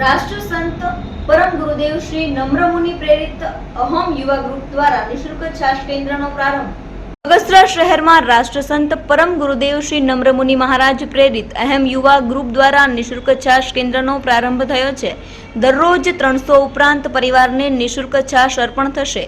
રાષ્ટ્ર સંત પરમ ગુરુદેવ શ્રી નમ્રમુનિ પ્રેરિત અહમ યુવા ગ્રુપ દ્વારા નિઃશુલ્ક છાશ કેન્દ્રનો પ્રારંભ. બગસરા શહેરમાં રાષ્ટ્રસંત પરમ ગુરુદેવ શ્રી નમ્રમુનિ મહારાજ પ્રેરિત અહેમ યુવા ગ્રુપ દ્વારા નિશુલ્ક છાશ કેન્દ્રનો પ્રારંભ થયો છે. દરરોજ ત્રણસો ઉપરાંત પરિવારને નિઃશુલ્ક છાશ અર્પણ થશે.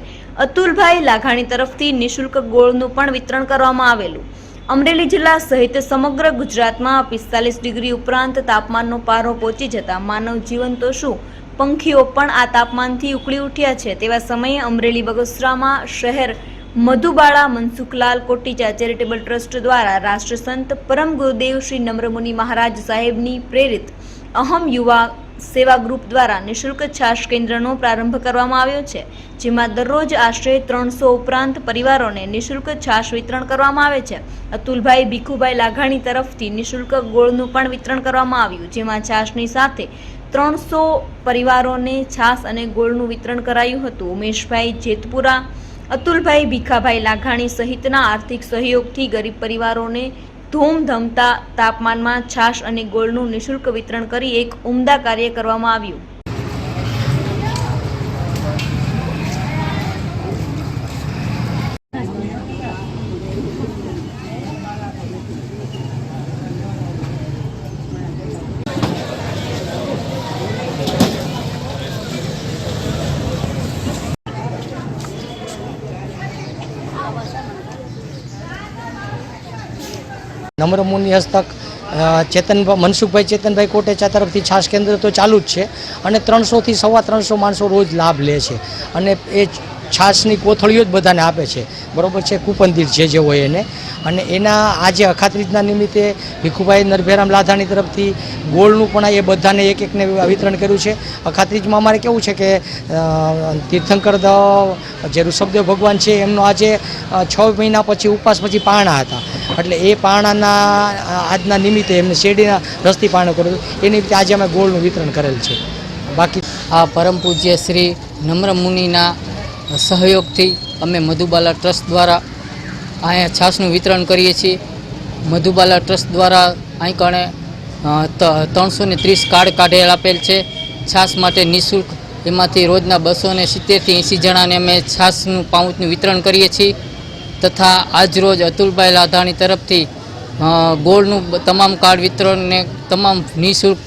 અતુલભાઈ લાઘાણી તરફથી નિઃશુલ્ક ગોળનું પણ વિતરણ કરવામાં આવેલું. અમરેલી જિલ્લા સહિત સમગ્ર ગુજરાતમાં પિસ્તાલીસ ડિગ્રી ઉપરાંત તાપમાનનો પારો પહોંચી જતા માનવ જીવન તો શું? પંખીઓ પણ આ તાપમાનથી ઉકળી ઉઠ્યા છે. તેવા સમયે અમરેલી બગસરામાં શહેર મધુબાળા, મનસુખલાલ કોટીચા ચેરિટેબલ ટ્રસ્ટ દ્વારા રાષ્ટ્રસંત પરમ ગુરુદેવ શ્રી નમ્રમુનિ મહારાજ સાહેબની પ્રેરિત અહમ યુવા સેવા ગ્રુપ દ્વારા નિશુલ્ક છાશ કેન્દ્રનો પ્રારંભ કરવામાં આવ્યો છે, જેમાં દરરોજ આશરે ત્રણસો ઉપરાંત પરિવારોને નિશુલ્ક છાશ વિતરણ કરવામાં આવે છે. અતુલભાઈ ભીખુભાઈ લાઘાણી તરફથી નિશુલ્ક ગોળનું પણ વિતરણ કરવામાં આવ્યું, જેમાં છાશની સાથે ત્રણસો પરિવારોને છાશ અને ગોળનું વિતરણ કરાયું હતું. ઉમેશભાઈ જેતપુરા, અતુલભાઈ ભીખાભાઈ લાઘાણી સહિતના આર્થિક સહયોગથી ગરીબ પરિવારોને ધૂમધમતા તાપમાનમાં છાશ અને ગોળનું નિશુલ્ક વિતરણ કરી એક ઉમદા કાર્ય કરવામાં આવ્યું. નમ્ર હસ્તક ચેતન મનસુખભાઈ ચેતનભાઈ કોટેચા તરફથી છાશ કેન્દ્ર તો ચાલુ જ છે અને ત્રણસોથી સવા ત્રણસો માણસો રોજ લાભ લે છે અને એ છાશની કોથળીઓ જ બધાને આપે છે. બરાબર છે, કુપંદીર જે જે હોય એને. અને એના આજે અખાત્રીજના નિમિત્તે ભીખુભાઈ નરભેરામ લાધાણી તરફથી ગોળનું પણ એ બધાને એક એકને વિતરણ કર્યું છે. અખાત્રીજમાં અમારે કેવું છે કે તીર્થંકર જે ઋષભદેવ ભગવાન છે, એમનો આજે છ મહિના પછી, ઉપવાસ પછી પારણા હતા. એટલે એ પારણાના આજના નિમિત્તે એમને શેરડીના રસથી પારણું કર્યું. એ નિમિત્તે આજે અમે ગોળનું વિતરણ કરેલ છે. બાકી આ પરમ પૂજ્ય શ્રી નમ્ર મુનિના સહયોગથી અમે મધુબાલા ટ્રસ્ટ દ્વારા અહીંયા છાશનું વિતરણ કરીએ છીએ. મધુબાલા ટ્રસ્ટ દ્વારા અહીં કણે ત્રણસો ને ત્રીસ કાર્ડ કાઢેલ આપેલ છે. છાશ માટે નિઃશુલ્ક એમાંથી રોજના બસો ને સિત્તેરથી એંસી જણાને અમે છાશનું પાઉચનું વિતરણ કરીએ છીએ. તથા આજરોજ અતુલભાઈ લાધાણી તરફથી ગોળનું તમામ કાર્ડ વિતરણને તમામ નિઃશુલ્ક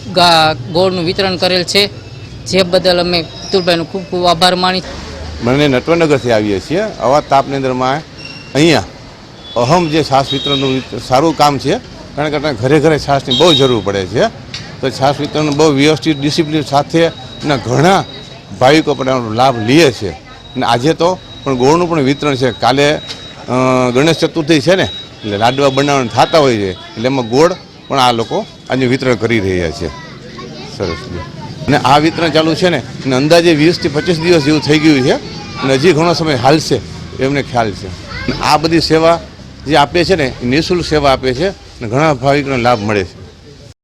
ગોળનું વિતરણ કરેલ છે. જે બદલ અમે અતુલભાઈનો ખૂબ ખૂબ આભાર માની મને નટવરનગરથી આવીએ છીએ. આવા તાપની અંદરમાં અહીંયા. અહમ જે છાશ વિતરણનું સારું કામ છે, કારણ કે ઘરે ઘરે છાશની બહુ જરૂર પડે છે. તો છાશ વિતરણ બહુ વ્યવસ્થિત ડિસિપ્લિન સાથે અને ઘણા ભાવિકો પણ એનો લાભ લે છે. અને આજે તો પણ ગોળનું પણ વિતરણ છે. કાલે ગણેશ ચતુર્થી છે ને, એટલે લાડવા બનાવવાના થતા હોય છે. એટલે એમાં ગોળ પણ આ લોકો આજે વિતરણ કરી રહ્યા છે. સરસ. અને આ વિતરણ ચાલુ છે ને, અને અંદાજે વીસથી પચીસ દિવસ જેવું થઈ ગયું છે. અને હજી ઘણો સમય હાલશે, એમને ખ્યાલ છે. આ બધી સેવા જે આપે છે ને એ નિઃશુલ્ક સેવા આપે છે અને ઘણા ભાવિકોને લાભ મળે છે.